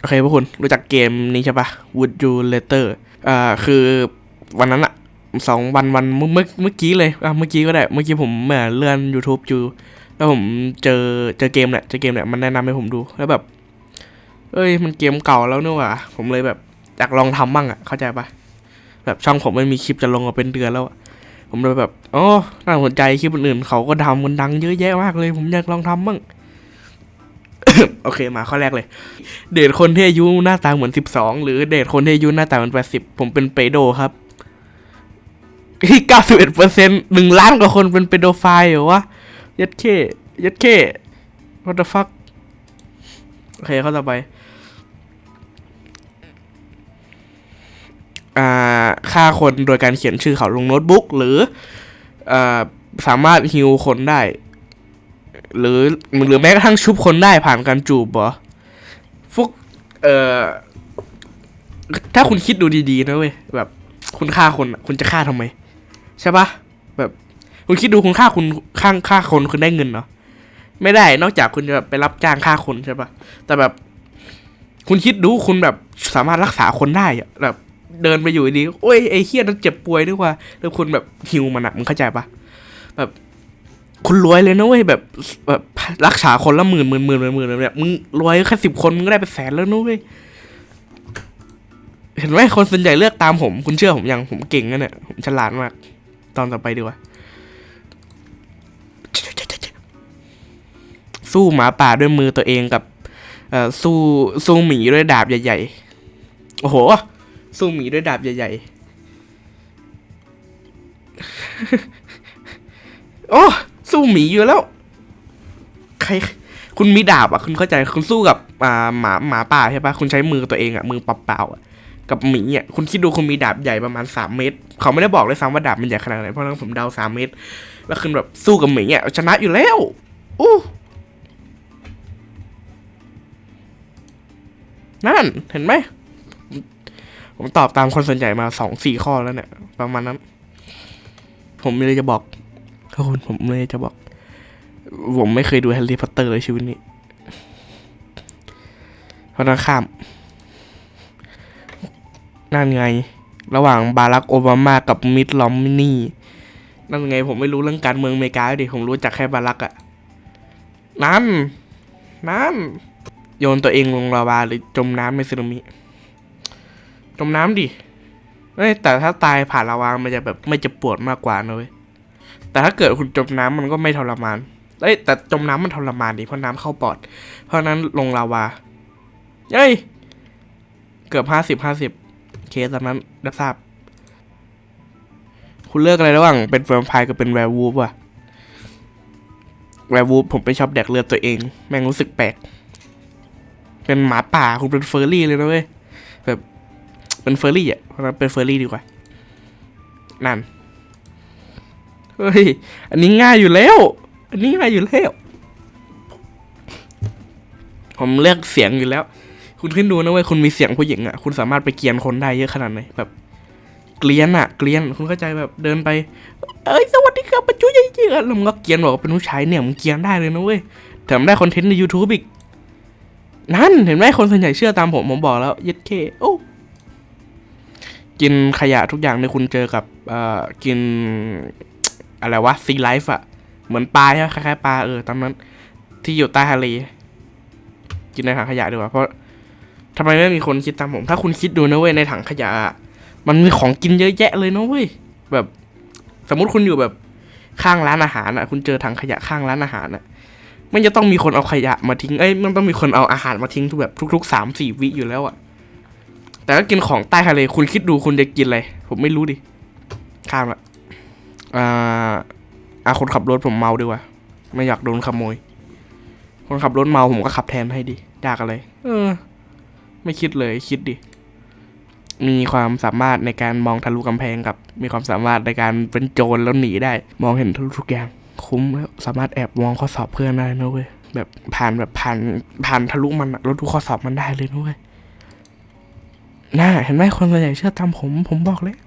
โอเคพวกคุณรู้จักเกมนี้ใช่ปะ Would You Later อ่าคือวันนั้นอะสองวันวันเมื่อเมื่อเมื่อกี้เลยอะเมื่อกี้ก็ได้ เมื่อกี้ผมเมื่อเลื่อน YouTube อยู่ แล้วผมเจอเจอเกมเนี่ยเจอเกมเนี่ยมันแนะนำให้ผมดูแล้วแบบ เอ้ยมันเกมเก่าแล้วเนี่หว่าผมเลยแบบอยากลองทำบ้างอะเข้าใจปะแบบช่องผมไม่มีคลิปจะลงมาเป็นเดือนแล้วอะผมเลยแบบอ๋อน่าสนใจคลิปอื่นเขาก็ทำกันดังเยอะแยะมากเลย ผมอยากลองทำบ้าง โอเคมาข้อแรกเลย เดทคนที่อายุหน้าตาเหมือนสิบสองหรือเดทคนที่อายุหน้าตาเหมือนแปดสิบผมเป็นเปโดครับที่เก้าสิบเอ็ดเปอร์เซ็นต์หนึ่งล้านกว่าคนเป็นเปโดไฟล์เหรอวะยัดเข้ยัดเข้ what the fuck โอเคเข้าต่อไป อ่าฆ่าคนโดยการเขียนชื่อเขาลงโน้ตบุ๊กหรืออ่าสามารถฮิวคนได้ หรือหรือแม้กระทั่งชุบคนได้ผ่านการจูบเหรอพวกเอ่อถ้าคุณคิดดูดีๆนะเว้ยแบบคุณฆ่าคนคุณจะฆ่าทำไม ใช่ปะแบบ คุณคิดดูคุณฆ่าคุณฆ่างฆ่าคนคุณได้เงินเนาะไม่ได้นอกจากคุณจะไปรับจ้างฆ่าคนใช่ปะแต่แบบ คุณคิดดูคุณแบบสามารถรักษาคนได้อะแบบ เดินไปอยู่ดีโอ้ยไอ้เฮียนั่นเจ็บป่วยด้วยว่าแล้วคุณแบบฮิวมันอะมึงเข้าใจปะแบบ คุณรวยเลยนะเว้ยแบบแบบรักษาคนละหมื่นหมื่นหมื่นหมื่นหมื่นแบบมึงรวยแค่สิบคนมึงก็ได้เป็นแสนแล้วนะเว้ยเห็นไหมคนส่วนใหญ่เลือกตามผม คุณเชื่อผมยังผมเก่งนะเนี่ยผมฉลาดมาก ตอนต่อไปดีกว่า สู้หมาป่าด้วยมือตัวเองกับเอ่อสู้สู้หมีด้วยดาบใหญ่ๆ โอ้โห สู้หมีด้วยดาบใหญ่ๆ โอ้ สู้หมีอยู่แล้ว ใคร คุณมีดาบอะ คุณเข้าใจ คุณสู้กับอ่าหมาหมาป่าใช่ปะคุณใช้มือตัวเองอะ มือเปล่าๆอะ กับหมีอะ คุณคิดดูคุณมีดาบใหญ่ประมาณสามเมตร เขาไม่ได้บอกเลยซ้ำว่าดาบมันใหญ่ขนาดไหน เพราะนั้นผมเดาสามเมตร แล้วคุณแบบสู้กับหมีอะชนะอยู่แล้วอู้นั่น เห็นไหม ผมตอบตามคนส่วนใหญ่มาสองสี่ข้อแล้วเนี่ย ประมาณนั้น ผมไม่เลยจะบอก คุณผมไม่เลยจะบอก ผมไม่เคยดูแฮร์รี่พอตเตอร์เลยชีวิตนี้เพราะนั้นข้าม นั่นไง ระหว่างบารักโอบามากับมิดลอมมินี่ นั่นไงผมไม่รู้เรื่องการเมืองอเมริกาดิผมรู้จักแค่บารักอะนั่น นั่น โยนตัวเองลงลาวาหรือจมน้ำในสึนามิ จมน้ำดิเอ้แต่ถ้าตายผ่านลาวามันจะแบบไม่จะปวดมากกว่านะเว้ย แต่ถ้าเกิดคุณจมน้ำมันก็ไม่ทรมานเอ้ยแต่จมน้ำมันทรมานดิเพราะน้ำเข้าปอด เพราะนั้นลงลาวาเอ้ย เกือบห้าสิบห้าสิบเคสตอนนั้นรับทราบ คุณเลือกอะไรระหว่างเป็นแวมไพร์กับเป็นแวร์วูฟอะแวร์วูฟผมไม่ชอบแดกเลือดตัวเอง แม่งรู้สึกแปลก เป็นหมาป่าคุณเป็นเฟอร์รี่เลยนะเว้ยแบบเป็นเฟอร์รี่อะเพราะฉะนั้นเป็นเฟอร์รี่ดีกว่า นั่น เฮ้ย อันนี้ง่ายอยู่แล้ว อันนี้ง่ายอยู่แล้ว ผมเลือกเสียงอยู่แล้ว คุณขึ้นดูนะเว้ย คุณมีเสียงผู้หญิงอะ คุณสามารถไปเกลียนคนได้เยอะขนาดไหน แบบ เกลียนอะ เกลียน คุณเข้าใจแบบเดินไป เอ้ย สวัสดีครับปัจจุยัยจริงๆอะแล้วมึงก็เกลียนบอกว่าเป็นผู้ชายเนี่ยมึงเกลียนได้เลยนะเว้ย แถมได้คอนเทนต์ใน YouTube อีก นั่น เห็นไหมคนส่วนใหญ่เชื่อตามผม ผมบอกแล้ว เย็ดเค โอ้กินขยะทุกอย่างที่คุณเจอกับเอ่อกิน อะไรวะซีไลฟ์อะเหมือนปลาใช่ไหมคล้ายๆปลาเออตอนนั้นที่อยู่ใต้ทะเลกินในถังขยะดีกว่าเพราะทำไมไม่มีคนคิดตามผม ถ้าคุณคิดดูนะเว้ยในถังขยะอะมันมีของกินเยอะแยะเลยนะเว้ยแบบ สมมติคุณอยู่แบบข้างร้านอาหารอะคุณเจอถังขยะข้างร้านอาหารอะมันจะต้องมีคนเอาขยะมาทิ้งเอ้ยมันต้องมีคนเอาอาหารมาทิ้งทุกแบบทุกๆสามสี่วิอยู่แล้วอะแต่ถ้ากินของใต้ทะเลคุณคิดดูคุณจะกินอะไรผมไม่รู้ดิข้ามละ อ่าอ่าคนขับรถผมเมาดีกว่า ไม่อยากโดนขโมย คนขับรถเมาผมก็ขับแทนให้ดิยากอะไรเออ ไม่คิดเลยคิดดิ มีความสามารถในการมองทะลุกำแพงกับ มีความสามารถในการเป็นโจรแล้วหนีได้ มองเห็นทะลุทุกอย่าง คุ้มแล้วสามารถแอบมองข้อสอบเพื่อนได้นะเว้ยแบบผ่านแบบผ่านผ่านทะลุมันแล้วดูข้อสอบมันได้เลยนะเว้ยน่าเห็นไหมคนส่วนใหญ่เชื่อตามผม ผมบอกแล้ว